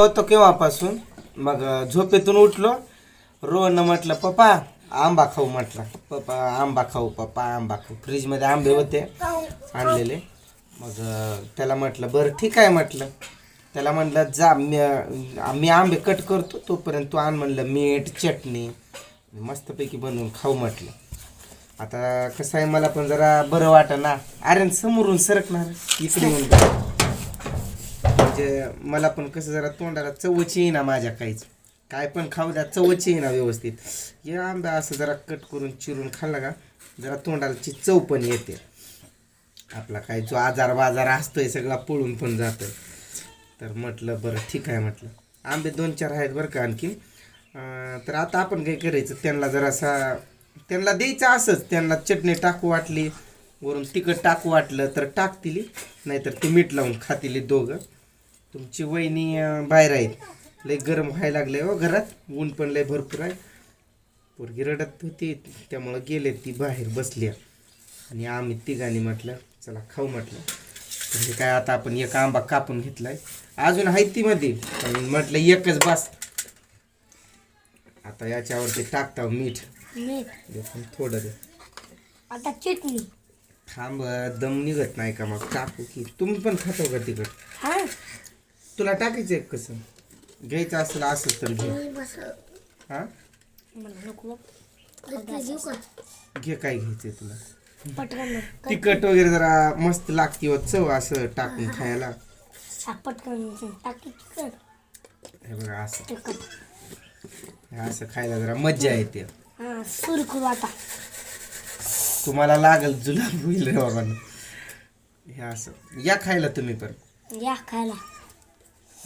होतो केव्हापासून? मग झोपेतून उठलो. रोहन म्हटलं पप्पा आंबा खाऊ म्हटलं. पप्पा आंबा खाऊ पप्पा आंबा खाऊ. फ्रीजमध्ये आंबे होते आणलेले. मग त्याला म्हटलं बरं ठीक आहे म्हटलं. त्याला म्हटलं जा मी मी आंबे कट करतो तोपर्यंत तू आण म्हणलं मीठ चटणी मस्तपैकी बनवून खाऊ म्हटलं. आता कसं आहे मला पण जरा बरं वाटं ना अरे समोरून सरकणार. इकडे येऊन म्हणजे मला पण कसं जरा तोंडाला चवच येईना माझ्या काहीच. काय पण खाऊ द्या चवच येईना व्यवस्थित. हे आंबा असं जरा कट करून चिरून खाल्ला का जरा तोंडाची चव पण येते. आपला काय जो आजार बाजार असतोय सगळा पळून पण जातोय. तर म्हटलं बरं ठीक आहे म्हटलं. आंबे दोन चार आहेत बरं का आणखीन तर आता आपण काय करायचं त्यांना जरासा त्यांना द्यायचं असंच. त्यांना चटणी टाकू वाटली वरून तिखट टाकू वाटलं तर टाकतील. नाहीतर ते मीठ लावून खातील दोघं. तुमची वहिनी बाहेर आहेत. लय गरम व्हायला लागले हो घरात. ऊन पण लय भरपूर आहे. पोरगी रडत होती त्यामुळं गेले ती बाहेर बसली आणि आम्ही तिघांनी म्हटलं चला खाऊ म्हटलं. हे काय आता आपण एक आंबा कापून घेतलाय. अजून आहे ती मध्ये पण म्हटलं एकच बस. आता याच्यावरती टाकता मीठ. थोडं दे. आता चटणी. थांब दम निघत नाही का मग? टाकू की. तुम्ही पण खातो का तिकड तुला टाकायचं एक कसं? घ्यायचं असेल असं तर घे. हा? मला नको घे काय घ्यायचंय तुला? पटकन तिखट वगैरे जरा मस्त लागते हो चव असं टाकून खायला. हा, पटकन टाकी तिखट. हे बघा असं. तिखट. हे असं खायला जरा मज्जा येते. हा आता. तुम्हाला लागल जुलाब होईल रे बाबा. हे असं. या खायला तुम्ही पण. या खायला.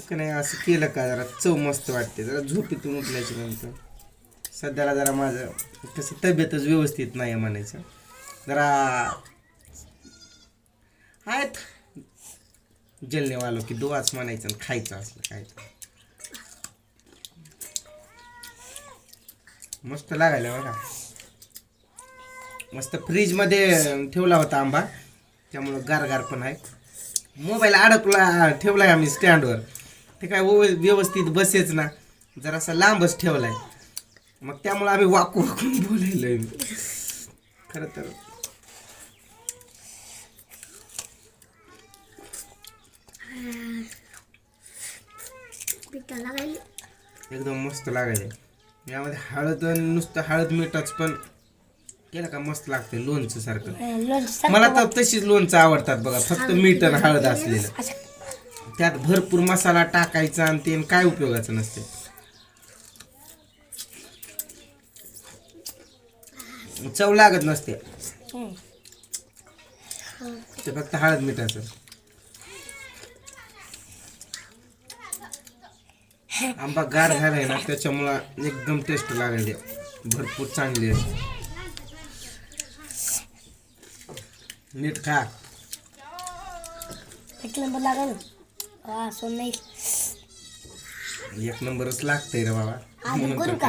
का नाही असं केलं का जरा? चव मस्त वाटते. जरा झोपेतून उठल्याच्या नंतर सध्याला जरा माझं तसं तब्येतच व्यवस्थित नाही आहे म्हणायचं. जरा आहेत. जलनेवालो की दुवाच म्हणायचं आणि खायचं असलं काय मस्त लागायला बघा. मस्त फ्रीजमध्ये ठेवला होता आंबा. त्यामुळं गारगार पण आहे. मोबाईल अडकला आहे आम्ही स्टँडवर ते काय व्यव- व्यवस्थित बसेच ना. जरासा लांबच ठेवलाय. मग त्यामुळे आम्ही वाकू वाकून बोलायलोय. खरं तर. एकदम मस्त लागायचे यामध्ये हळद आणि नुसतं हळद मिठाच पण केलं का मस्त लागते लोणचं सारखं. मला तर तशीच लोणचं आवडतात बघा फक्त मीठ आणि हळद असलेलं. असं त्यात भरपूर मसाला टाकायचा आणि ते काय उपयोगाचं नसते. चव लागत नसते. ते फक्त हळद मिठाचं. आंबा गार झालाय ना त्याच्यामुळं एकदम टेस्ट लागले. भरपूर चांगली आहे नीट खा. एक नंबर लागल. नाही. एक नंबरच लागतंय रे बाबा. अजून करू का?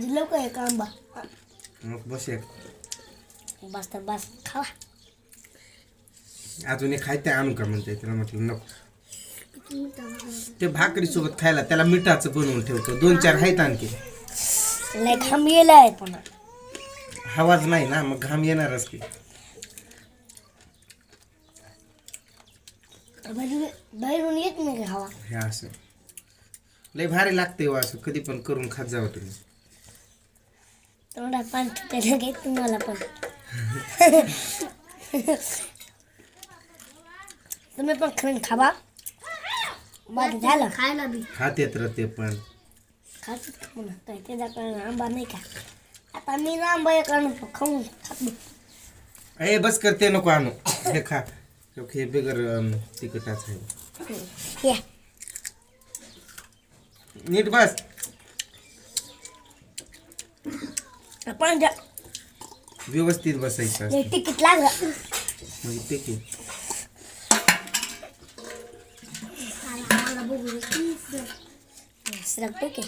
लवकर आहे का आंबा मग बस एक. बस तर बस खावा. अजून एक खायचं आणू का म्हणते त्याला म्हटलं नको. ते भाकरी सोबत खायला त्याला मिठाचं बनवून ठेवतो. दोन चार आहेत आणखी. लय घाम गेला आहे पुन्हा. हवाच नाही ना मग घाम येणारच की. बाहेरून बाहेरून येत नाही का हवा. हे असं. लय भारी लागते हो असं. कधी पण करून खात जावं तुम्ही. तोंडात पाणी सुटायला घेत तुम्हाला पण. तुम्ही पण खरं खावा. बरं झालं. खायला बी. खात येत ते पण. खात काय त्याचा कारण आंबा नाही का? आता मी ना आंबा एक खाऊन खातो ए बस कर ते नको आणू. हे खा. हे बिगर तिखटाचं आहे. या नीट बस. पण व्यवस्थित बसायचं असतं. तिकीट लागलं म्हणजे ते की सरकतो की